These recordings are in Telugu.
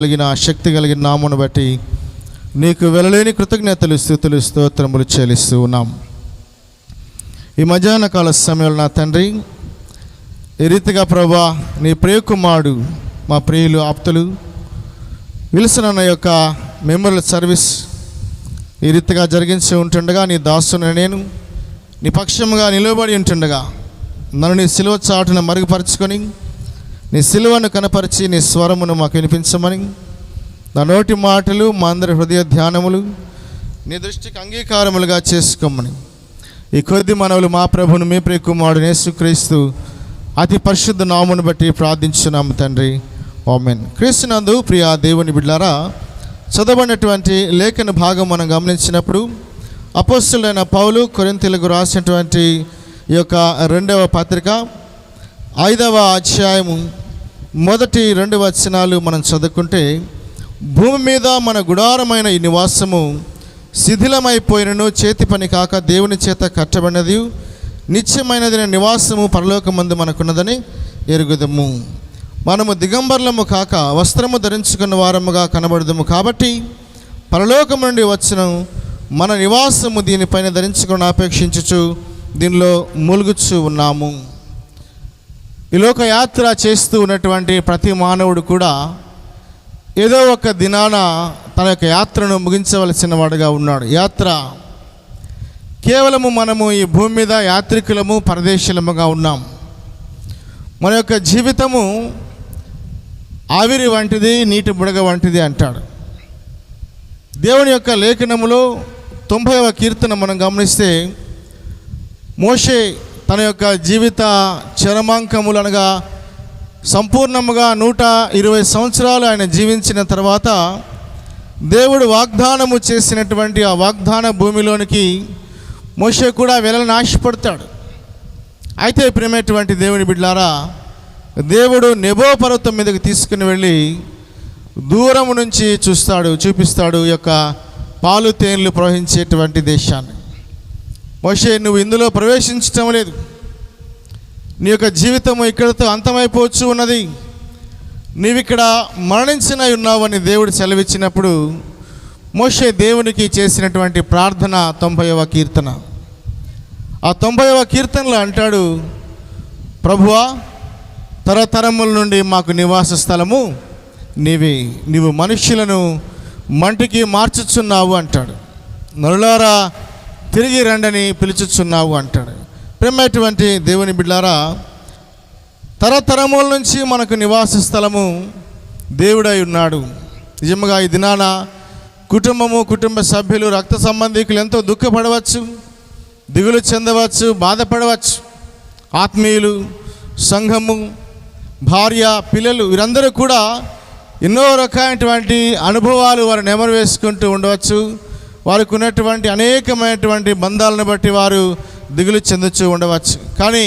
కలిగిన శక్తి కలిగిన నామును బట్టి నీకు వెళ్ళలేని కృతజ్ఞతలు స్థుతులు స్తోత్రములు చెల్లిస్తూ ఉన్నాం. ఈ మధ్యాహ్న కాల సమయంలో నా తండ్రి ఈ రీతిగా ప్రభా నీ ప్రియకుమారుడు మా ప్రియులు ఆప్తులు విల్సన్ అన్న యొక్క మెమోరియల్ సర్వీస్ ఈ రీతిగా జరిగించి ఉంటుండగా నీ దాసుని నేను నీ నిలబడి ఉంటుండగా నన్ను నీ సిలువ చాటును మరుగుపరుచుకొని నీ సిలువను కనపరిచి నీ స్వరమును మాకు వినిపించమని నా నోటి మాటలు మా అందరి హృదయ ధ్యానములు నీ దృష్టికి అంగీకారములుగా చేసుకోమని. ఈ కొద్ది మనవులు మా ప్రభును మీ ప్రియ కుమారుడు యేసుక్రీస్తు అతి పరిశుద్ధ నామును బట్టి ప్రార్థించున్నాము తండ్రి. ఓమెన్ క్రీస్తునందు ప్రియా దేవుని బిడ్డారా చదవనటువంటి లేఖన భాగం మనం గమనించినప్పుడు అపోస్తులైన పౌలు కొరింతలకు రాసినటువంటి ఈ యొక్క రెండవ పత్రిక ఐదవ అధ్యాయము మొదటి రెండు వచనాలు మనం చదువుకుంటే భూమి మీద మన గుడారమైన ఈ నివాసము శిథిలమైపోయినను చేతి పని కాక దేవుని చేత కట్టబడినది నిత్యమైనదిన నివాసము పరలోకమందు మనకున్నదని ఎరుగుదము. మనము దిగంబర్లము కాక వస్త్రము ధరించుకున్న వారముగా కనబడదము కాబట్టి పరలోకం నుండి వచ్చిన మన నివాసము దీనిపైన ధరించుకుని అపేక్షించుచు దీనిలో మూలుగుచు ఉన్నాము. ఈ లోక యాత్ర చేస్తూ ఉన్నటువంటి ప్రతి మానవుడు కూడా ఏదో ఒక దినాన తన యొక్క యాత్రను ముగించవలసిన వాడుగా ఉన్నాడు. యాత్ర కేవలము మనము ఈ భూమి మీద యాత్రికులము పరదేశులముగా ఉన్నాం. మన యొక్క జీవితము ఆవిరి వంటిది నీటి బుడగ వంటిది అంటాడు. దేవుని యొక్క లేఖనములో తొంభైవ కీర్తన మనం గమనిస్తే మోషే తన యొక్క జీవిత చరమాంకములు అనగా సంపూర్ణముగా నూట ఇరవై సంవత్సరాలు ఆయన జీవించిన తర్వాత దేవుడు వాగ్దానము చేసినటువంటి ఆ వాగ్దాన భూమిలోనికి మోషే కూడా వెళ్ళని ఆశపడతాడు. అయితే ప్రేమేటువంటి దేవుని బిడ్లారా దేవుడు నెబో పర్వతం మీదకి తీసుకుని వెళ్ళి దూరం నుంచి చూస్తాడు చూపిస్తాడు ఈ యొక్క పాలు తేనెలు ప్రవహించేటువంటి దేశాన్ని. మోషే నువ్వు ఇందులో ప్రవేశించటం లేదు. నీ యొక్క జీవితం ఇక్కడతో అంతమైపోవచ్చు ఉన్నది. నీవిక్కడ మరణించిన ఉన్నావని దేవుడు సెలవిచ్చినప్పుడు మోషే దేవునికి చేసినటువంటి ప్రార్థన తొంభైవ కీర్తన. ఆ తొంభైవ కీర్తనలో అంటాడు ప్రభువా తరతరముల నుండి మాకు నివాస స్థలము నీవి. నీవు మనుష్యులను మంటికి మార్చుచున్నావు అంటాడు. నరులారా తిరిగి రండని పిలుచుచున్నావు అంటాడు. ప్రేమటువంటి దేవుని బిడ్డారా తరతరముల నుంచి మనకు నివాస స్థలము దేవుడై ఉన్నాడు. నిజముగా ఈ దినాన కుటుంబము కుటుంబ సభ్యులు రక్త సంబంధికులు ఎంతో దుఃఖపడవచ్చు దిగులు చెందవచ్చు బాధపడవచ్చు. ఆత్మీయులు సంఘము భార్య పిల్లలు వీరందరూ కూడా ఎన్నో రకమైనటువంటి అనుభవాలు వారు నెమరు వేసుకుంటూ ఉండవచ్చు. వారికి ఉన్నటువంటి అనేకమైనటువంటి బంధాలను బట్టి వారు దిగులు చెందుచూ ఉండవచ్చు. కానీ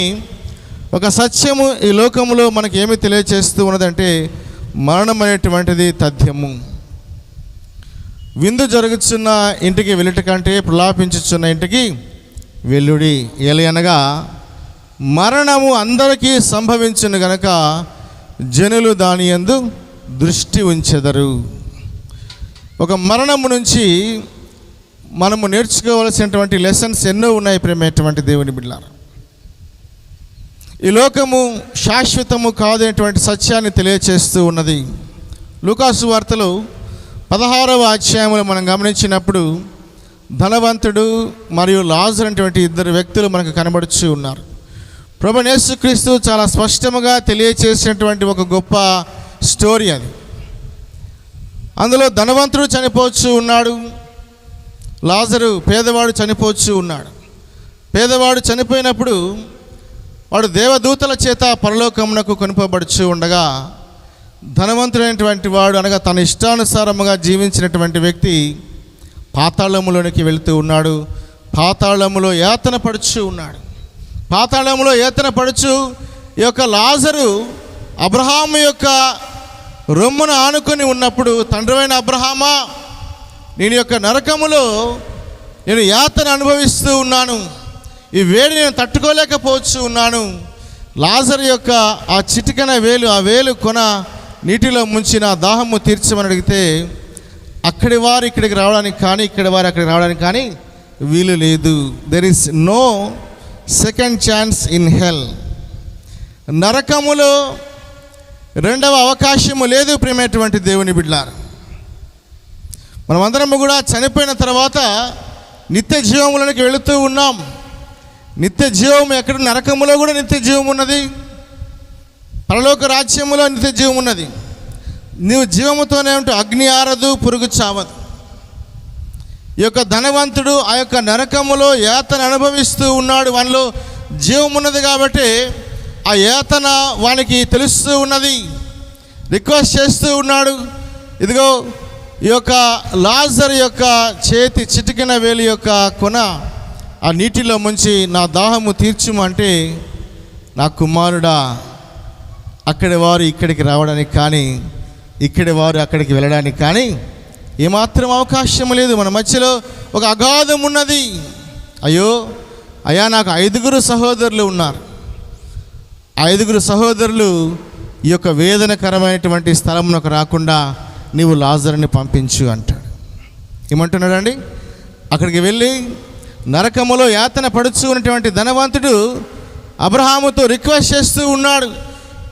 ఒక సత్యము ఈ లోకంలో మనకి ఏమి తెలియచేస్తూ ఉన్నదంటే మరణం అనేటువంటిది తథ్యము. విందు జరుగుతున్న ఇంటికి వెళ్ళట కంటే ప్రలాపించుచున్న ఇంటికి వెల్లుడి ఎలి అనగా మరణము అందరికీ సంభవించిన గనక జనులు దాని యందు దృష్టి ఉంచెదరు. ఒక మరణము నుంచి మనము నేర్చుకోవలసినటువంటి లెసన్స్ ఎన్నో ఉన్నాయి ప్రేమైనటువంటి దేవుని బిడ్డారు. ఈ లోకము శాశ్వతము కాదనేటువంటి సత్యాన్ని తెలియచేస్తూ ఉన్నది. లూకాసు వార్తలో పదహారవ అధ్యాయంలో మనం గమనించినప్పుడు ధనవంతుడు మరియు లాజర్ అనేటువంటి ఇద్దరు వ్యక్తులు మనకు కనబడుచు ఉన్నారు. ప్రభు చాలా స్పష్టముగా తెలియచేసినటువంటి ఒక గొప్ప స్టోరీ అది. అందులో ధనవంతుడు చనిపోవచ్చు ఉన్నాడు. లాజరు పేదవాడు చనిపోవచ్చు ఉన్నాడు పేదవాడు చనిపోయినప్పుడు వాడు దేవదూతల చేత పరలోకమునకు కొనుపబడుచు ఉండగా ధనవంతుడైనటువంటి వాడు అనగా తన ఇష్టానుసారముగా జీవించినటువంటి వ్యక్తి పాతాళములోనికి వెళుతూ ఉన్నాడు. పాతాళములో యాతన పడుచు ఉన్నాడు. పాతాళములో యాతన పడుచు ఈ యొక్క లాజరు అబ్రహాము యొక్క రొమ్మును ఆనుకొని ఉన్నప్పుడు తండ్రివైన అబ్రహామా నేను యొక్క నరకములో నేను యాతన అనుభవిస్తూ ఉన్నాను. ఈ వేడి నేను తట్టుకోలేకపోవచ్చు ఉన్నాను. లాజర్ యొక్క ఆ చిటికన వేలు ఆ వేలు కొన నీటిలో ముంచి నా దాహము తీర్చమని అడిగితే అక్కడి వారు ఇక్కడికి రావడానికి కానీ ఇక్కడి వారు అక్కడికి రావడానికి కానీ వీలు లేదు. There is no second chance in hell నరకములో రెండవ అవకాశము లేదు ప్రేమైనటువంటి దేవుని బిడ్డారు. మనమందరము కూడా చనిపోయిన తర్వాత నిత్య జీవములోనికి వెళుతూ ఉన్నాం. నిత్య జీవం ఎక్కడ నరకములో కూడా నిత్య జీవం ఉన్నది. పరలోక రాజ్యములో నిత్య జీవం ఉన్నది. నీవు జీవముతోనే ఉంటూ అగ్ని ఆరదు పురుగు చావదు. ఈ యొక్క ధనవంతుడు ఆ యొక్క నరకములో యాతన అనుభవిస్తూ ఉన్నాడు. వానిలో జీవం ఉన్నది కాబట్టి ఆ యాతన వానికి తెలుస్తూ ఉన్నది. రిక్వెస్ట్ చేస్తూ ఉన్నాడు. ఇదిగో ఈ యొక్క లాజర్ యొక్క చేతి చిటికిన వేలి యొక్క కొన ఆ నీటిలో ముంచి నా దాహము తీర్చుమంటే నా కుమారుడా అక్కడి వారు ఇక్కడికి రావడానికి కానీ ఇక్కడి వారు అక్కడికి వెళ్ళడానికి కానీ ఏమాత్రం అవకాశం లేదు. మన మధ్యలో ఒక అగాధం ఉన్నది. అయ్యో అయ్యా నాకు ఐదుగురు సహోదరులు ఉన్నారు. ఐదుగురు సహోదరులు ఈ యొక్క వేదనకరమైనటువంటి స్థలంలోకి రాకుండా నీవు లాజర్ని పంపించు అంటాడు. ఏమంటున్నాడండి? అక్కడికి వెళ్ళి నరకములో యాతన పడుచు ఉన్నటువంటి ధనవంతుడు అబ్రహాముతో రిక్వెస్ట్ చేస్తూ ఉన్నాడు.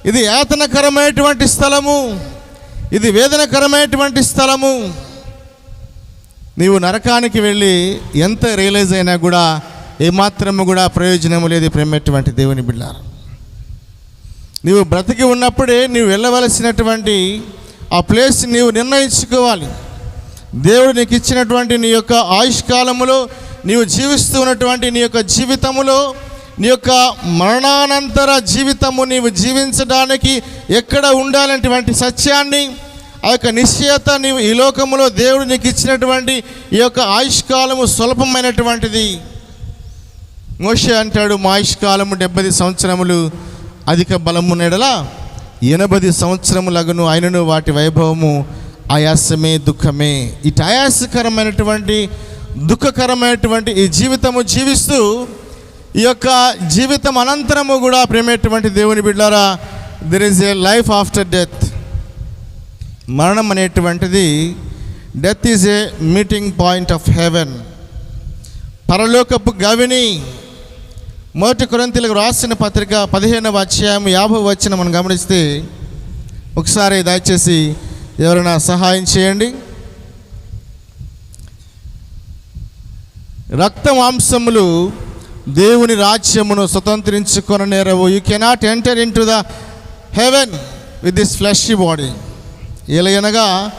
ఇది యాతనకరమైనటువంటి స్థలము. ఇది వేదనకరమైనటువంటి స్థలము. నీవు నరకానికి వెళ్ళి ఎంత రియలైజ్ అయినా కూడా ఏమాత్రము కూడా ప్రయోజనము లేదు ప్రేమటువంటి దేవుని బిడ్డారు. నీవు బ్రతికి ఉన్నప్పుడే నీవు వెళ్ళవలసినటువంటి ఆ ప్లేస్ నీవు నిర్ణయించుకోవాలి. దేవుడు నీకు ఇచ్చినటువంటి నీ యొక్క ఆయుష్కాలములో నీవు జీవిస్తూ ఉన్నటువంటి నీ యొక్క జీవితములో నీ యొక్క మరణానంతర జీవితము నీవు జీవించడానికి ఎక్కడ ఉండాలనేటువంటి సత్యాన్ని ఆ యొక్క నిశ్చయత నీవు ఈ లోకములో దేవుడు నీకు ఇచ్చినటువంటి ఈ యొక్క ఆయుష్కాలము స్వల్పమైనటువంటిది. మోషే అంటాడు మా ఆయుష్కాలము డెబ్బై సంవత్సరములు అధిక బలమున్నెడలా ఎనభై సంవత్సరములగును ఆయనను వాటి వైభవము ఆయాసమే దుఃఖమే. ఇటు ఆయాసకరమైనటువంటి దుఃఖకరమైనటువంటి ఈ జీవితము జీవిస్తూ ఈ యొక్క జీవితం అనంతరము కూడా ప్రేమేటువంటి దేవుని బిడ్డారా there is a life after death మరణం అనేటువంటిది death is a meeting point of heaven పరలోకపు గవిని మొదటి కొరంతీలకు రాసిన పత్రిక పదిహేనవ అధ్యాయం యాభై వచ్చిన మనం గమనిస్తే ఒకసారి దయచేసి ఎవరైనా సహాయం చేయండి. రక్త మాంసములు దేవుని రాజ్యమును స్వతంత్రించుకొన నేరవు you cannot enter in to the heaven with this flesh body ఎలాగనగా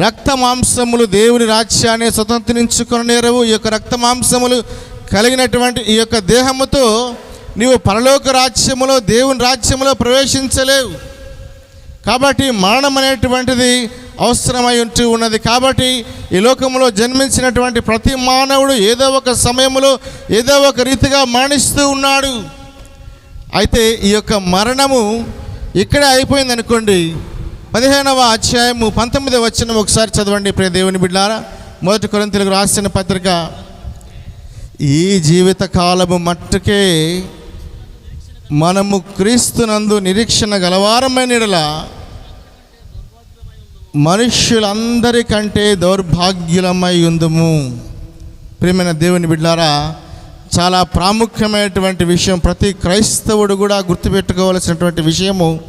రక్త మాంసములు దేవుని రాజ్యాన్ని స్వతంత్రించుకొన నేరవు ఈ యొక్క రక్త మాంసములు కలిగినటువంటి ఈ యొక్క దేహముతో నీవు పరలోక రాజ్యములో దేవుని రాజ్యములో ప్రవేశించలేవు. కాబట్టి మరణం అనేటువంటిది అవసరమై ఉంటూ ఉన్నది. కాబట్టి ఈ లోకంలో జన్మించినటువంటి ప్రతి మానవుడు ఏదో ఒక సమయంలో ఏదో ఒక రీతిగా మరణిస్తూ ఉన్నాడు. అయితే ఈ యొక్క మరణము ఇక్కడే అయిపోయింది అనుకోండి. పదిహేనవ అధ్యాయము పంతొమ్మిదవ వచ్చిన ఒకసారి చదవండి ప్రియ దేవుని బిడ్డారా. మొదటి కొరింతలకు రాసిన పత్రిక ఈ జీవిత కాలము మట్టుకే మనము క్రీస్తునందు నిరీక్షణ గలవారమైన మనుష్యులందరికంటే దౌర్భాగ్యులమై ఉందము. ప్రియమైన దేవుని బిడ్డారా చాలా ప్రాముఖ్యమైనటువంటి విషయం ప్రతి క్రైస్తవుడు కూడా గుర్తుపెట్టుకోవలసినటువంటి విషయము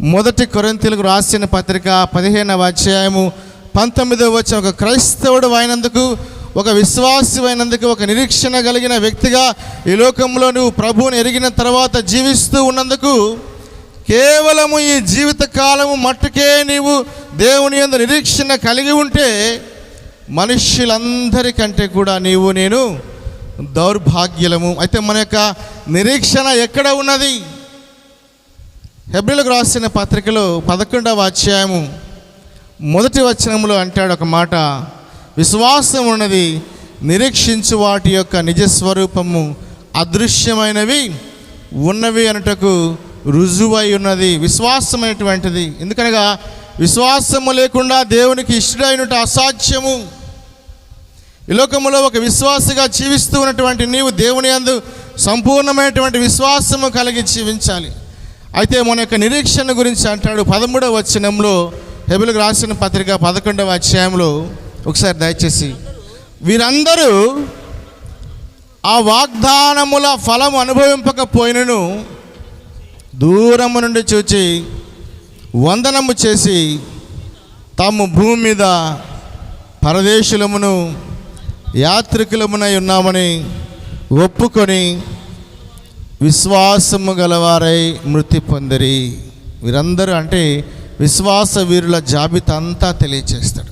మొదటి కొరింతలకు రాసిన పత్రిక పదిహేనవ అధ్యాయము పంతొమ్మిదవ వచ్చిన ఒక క్రైస్తవుడు అయినందుకు ఒక విశ్వాసమైనందుకు ఒక నిరీక్షణ కలిగిన వ్యక్తిగా ఈ లోకంలో నువ్వు ప్రభువుని ఎరిగిన తర్వాత జీవిస్తూ ఉన్నందుకు కేవలము ఈ జీవిత కాలము మట్టుకే నీవు దేవుని యందు నిరీక్షణ కలిగి ఉంటే మనుష్యులందరికంటే కూడా నీవు నేను దౌర్భాగ్యలము. అయితే మన యొక్క నిరీక్షణ ఎక్కడ ఉన్నది? హెబ్రిలకు రాసిన పత్రికలో పదకొండవ అధ్యాయము మొదటి వచనంలో అంటాడు ఒక మాట. విశ్వాసం ఉన్నది నిరీక్షించు వాటి యొక్క నిజస్వరూపము అదృశ్యమైనవి ఉన్నవి అనటకు రుజువై ఉన్నది విశ్వాసమైనటువంటిది. ఎందుకనగా విశ్వాసము లేకుండా దేవునికి ఇష్టడైనట అసాధ్యము. ఈ లోకములో ఒక విశ్వాసగా జీవిస్తూ ఉన్నటువంటి నీవు దేవుని యందు సంపూర్ణమైనటువంటి విశ్వాసము కలిగి జీవించాలి. అయితే మన యొక్క నిరీక్షణ గురించి అంటాడు పదమూడవ వచనంలో హెబులకు రాసిన పత్రిక పదకొండవ అధ్యాయంలో ఒకసారి దయచేసి వీరందరూ ఆ వాగ్దానముల ఫలం అనుభవింపకపోయినను దూరము నుండి చూచి వందనము చేసి తాము భూమి మీద పరదేశులమును యాత్రికులమునై ఉన్నామని ఒప్పుకొని విశ్వాసము గలవారై మృతి పొందిరి. వీరందరూ అంటే విశ్వాస వీరుల జాబితా అంతా తెలియచేస్తాడు.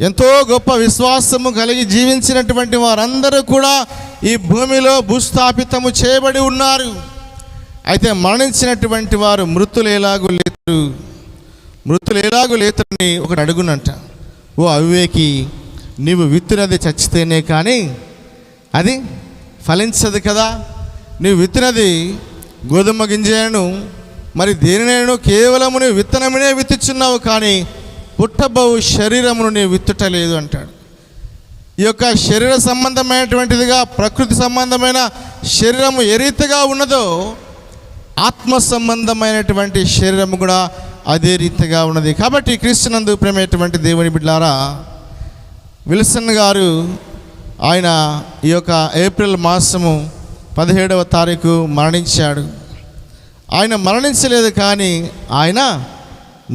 ఎంతో గొప్ప విశ్వాసము కలిగి జీవించినటువంటి వారందరూ కూడా ఈ భూమిలో భూస్థాపితము చేయబడి ఉన్నారు. అయితే మరణించినటువంటి వారు మృతులు ఎలాగూ లేరు. మృతులు ఎలాగూ లేతని ఒకటి అడుగునంట. ఓ అవివేకి నీవు విత్తునది చచ్చితేనే కానీ అది ఫలించదు కదా. నీవు విత్తినది గోధుమ గింజను మరి దేనినైనా కేవలము నువ్వు విత్తనమునే విత్తుచున్నావు కానీ పుట్టబోవు శరీరమును నీవు విత్తుటలేదు అంటాడు. ఈ యొక్క శరీర సంబంధమైనటువంటిదిగా ప్రకృతి సంబంధమైన శరీరము ఏ రీతిగా ఉన్నదో ఆత్మ సంబంధమైనటువంటి శరీరము కూడా అదే రీతిగా ఉన్నది. కాబట్టి క్రీస్తునందు ప్రేమైనటువంటి దేవుని బిడ్డారా విల్సన్ గారు ఆయన ఈ యొక్క ఏప్రిల్ మాసము పదిహేడవ తారీఖు మరణించాడు. ఆయన మరణించలేదు కానీ ఆయన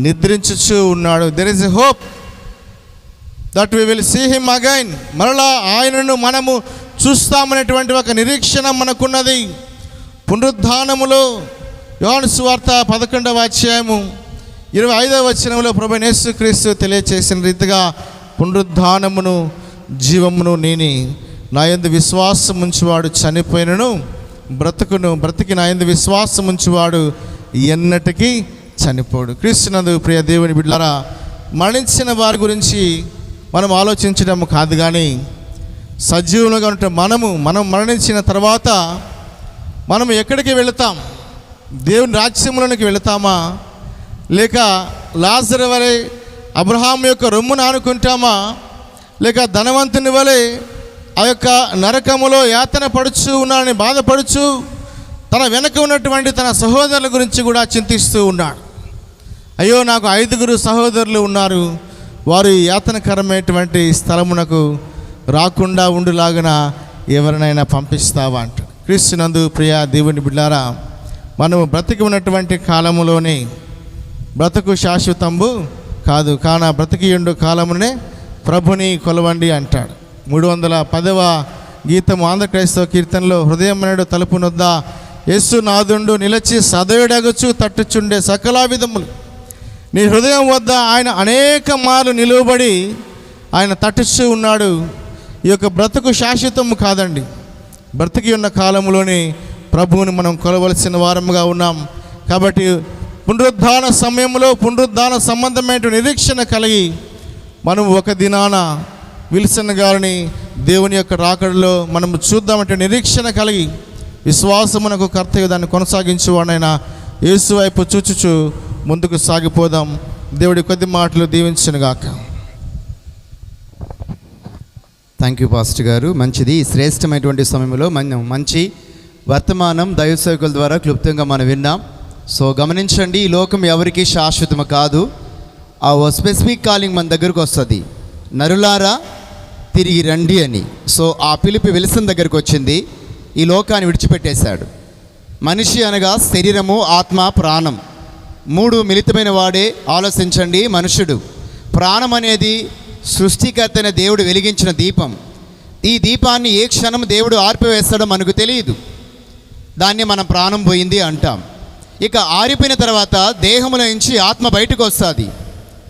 నిద్రించుచు ఉన్నాడు. There is a hope that we will see him again మరలా ఆయనను మనము చూస్తామనేటువంటి ఒక నిరీక్షణ మనకున్నది. పునరుద్ధానములో యోహాను సువార్త పదకొండవ అధ్యాయము ఇరవై ఐదవ వచనంలో ప్రభు యేసుక్రీస్తు తెలియచేసిన రీతిగా పునరుద్ధానమును జీవమును నేని నా ఎందు విశ్వాసం ఉంచువాడు చనిపోయినను బ్రతుకును బ్రతికి నా ఎందు విశ్వాసం ఉంచువాడు ఎన్నటికీ చనిపోడు. క్రీస్తునందు ప్రియ దేవుని బిడ్డారా మరణించిన వారి గురించి మనం ఆలోచించడం కాదు కానీ సజీవులుగా ఉంటే మనము మనం మరణించిన తర్వాత మనం ఎక్కడికి వెళతాం? దేవుని రాజ్యంలోనికి వెళతామా? లేక లాజర్ వలె అబ్రహాం యొక్క రొమ్మును ఆనుకుంటామా? లేక ధనవంతుని వలె ఆ యొక్క నరకములో యాతన పడుచు ఉన్నాడని బాధపడుచు తన వెనక ఉన్నటువంటి తన సహోదరుల గురించి కూడా చింతిస్తూ ఉన్నాడు. అయ్యో నాకు ఐదుగురు సహోదరులు ఉన్నారు. వారు యాతనకరమైనటువంటి స్థలమునకు రాకుండా ఉండులాగన ఎవరినైనా పంపిస్తావా అంట క్రీస్తునందు ప్రియ దేవుని బిడ్డారా మనము బ్రతికి ఉన్నటువంటి కాలములోనే బ్రతుకు శాశ్వతంబు కాదు కాన బ్రతికి ఉండు కాలమునే ప్రభుని కొలవండి అంటాడు. మూడు వందల పదవ గీతం ఆంధ్ర క్రైస్తవ కీర్తనలో హృదయం అనేడు తలుపు యేసు నాదుండు నిలచి సదయుడగచ్చు తట్టుచుండే సకలా విధములు నీ హృదయం వద్ద ఆయన అనేక మార్లు నిలువబడి ఆయన తటిస్తూ ఉన్నాడు. ఈ యొక్క బ్రతుకు శాశ్వతము కాదండి. బ్రతికి ఉన్న కాలంలోనే ప్రభువుని మనం కొలవలసిన వారముగా ఉన్నాం. కాబట్టి పునరుద్ధాన సమయంలో పునరుద్ధాన సంబంధమైన నిరీక్షణ కలిగి మనం ఒక దినాన విల్సన్ గారిని దేవుని యొక్క రాకడలో మనం చూద్దామంటే నిరీక్షణ కలిగి విశ్వాసమునకు కర్తగా దాన్ని కొనసాగించేవాడైనా యేసు వైపు చూచుచు ముందుకు సాగిపోదాం. దేవుడి కొద్ది మాటలు దీవించనుగాక థ్యాంక్ యూ పాస్టర్ గారు. మంచిది. శ్రేష్టమైనటువంటి సమయంలో మంచి వర్తమానం దైవ సేవకుల ద్వారా క్లుప్తంగా మనం విన్నాం. సో గమనించండి ఈ లోకం ఎవరికి శాశ్వతము కాదు. ఆ ఓ స్పెసిఫిక్ కాలింగ్ మన దగ్గరకు వస్తుంది. నరులారా తిరిగి రండి అని. సో ఆ పిలిపి వెలిసిన దగ్గరకు వచ్చింది. ఈ లోకాన్ని విడిచిపెట్టేశాడు. మనిషి అనగా శరీరము ఆత్మ ప్రాణం. మూడు మిళితమైన వాడే ఆలోచించండి మనుషుడు. ప్రాణం అనేది సృష్టికర్తైన దేవుడు వెలిగించిన దీపం. ఈ దీపాన్ని ఏ క్షణం దేవుడు ఆర్పివేస్తాడో మనకు తెలియదు. దాన్ని మనం ప్రాణం పోయింది అంటాం. ఇక ఆరిపోయిన తర్వాత దేహములో నుంచి ఆత్మ బయటకు వస్తుంది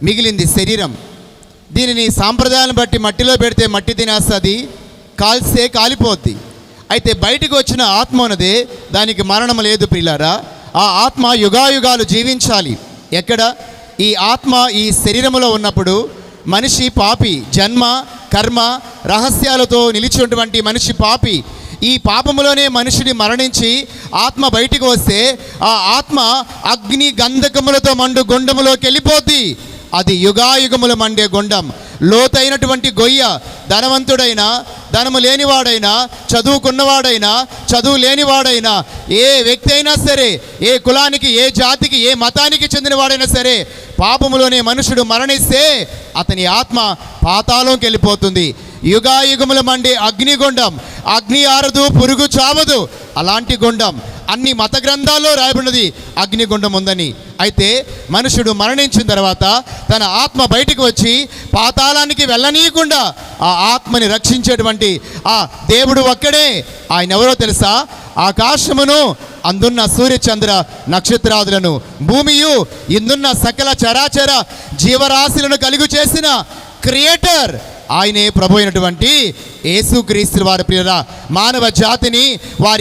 మిగిలింది శరీరం. దీనిని సాంప్రదాయాలను బట్టి మట్టిలో పెడితే మట్టి తినేస్తుంది కాల్స్తే కాలిపోద్ది. అయితే బయటకు వచ్చిన ఆత్మ ఉన్నదే దానికి మరణం లేదు పిల్లారా ఆ ఆత్మ యుగాయుగాలు జీవించాలి. ఎక్కడ? ఈ ఆత్మ ఈ శరీరములో ఉన్నప్పుడు మనిషి పాపి జన్మ కర్మ రహస్యాలతో నిలిచినటువంటి మనిషి పాపి. ఈ పాపములోనే మనిషిని మరణించి ఆత్మ బయటికి వస్తే ఆ ఆత్మ అగ్ని గంధకములతో మండు గుండములోకి వెళ్ళిపోద్ది. అది యుగాయుగములు మండే గుండం. లోతైనటువంటి గొయ్య ధనవంతుడైన ధనము లేనివాడైనా చదువుకున్నవాడైనా చదువు లేనివాడైనా ఏ వ్యక్తి అయినా సరే ఏ కులానికి ఏ జాతికి ఏ మతానికి చెందినవాడైనా సరే పాపములోనే మనుషుడు మరణిస్తే అతని ఆత్మ పాతాలోకి వెళ్ళిపోతుంది యుగాయుగముల మండే అగ్నిగుండం అగ్ని ఆరదు పురుగు చావదు. అలాంటి గుండం. అన్ని మత గ్రంథాల్లో రాయబడినది అగ్నిగుండం ఉందని అయితే మనుషుడు మరణించిన తర్వాత తన ఆత్మ బయటికి వచ్చి పాతాళానికి వెళ్ళనీయకుండా ఆ ఆత్మని రక్షించేటువంటి ఆ దేవుడు ఒక్కడే. ఆయన ఎవరో తెలుసా? ఆకాశమును అందున్న సూర్యచంద్ర నక్షత్రాదులను భూమియు ఇందున్న సకల చరాచర జీవరాశులను కలుగు చేసిన క్రియేటర్. ఆయనే ప్రభు అయినటువంటి యేసుక్రీస్తు వారి ప్రియరా మానవ జాతిని వారి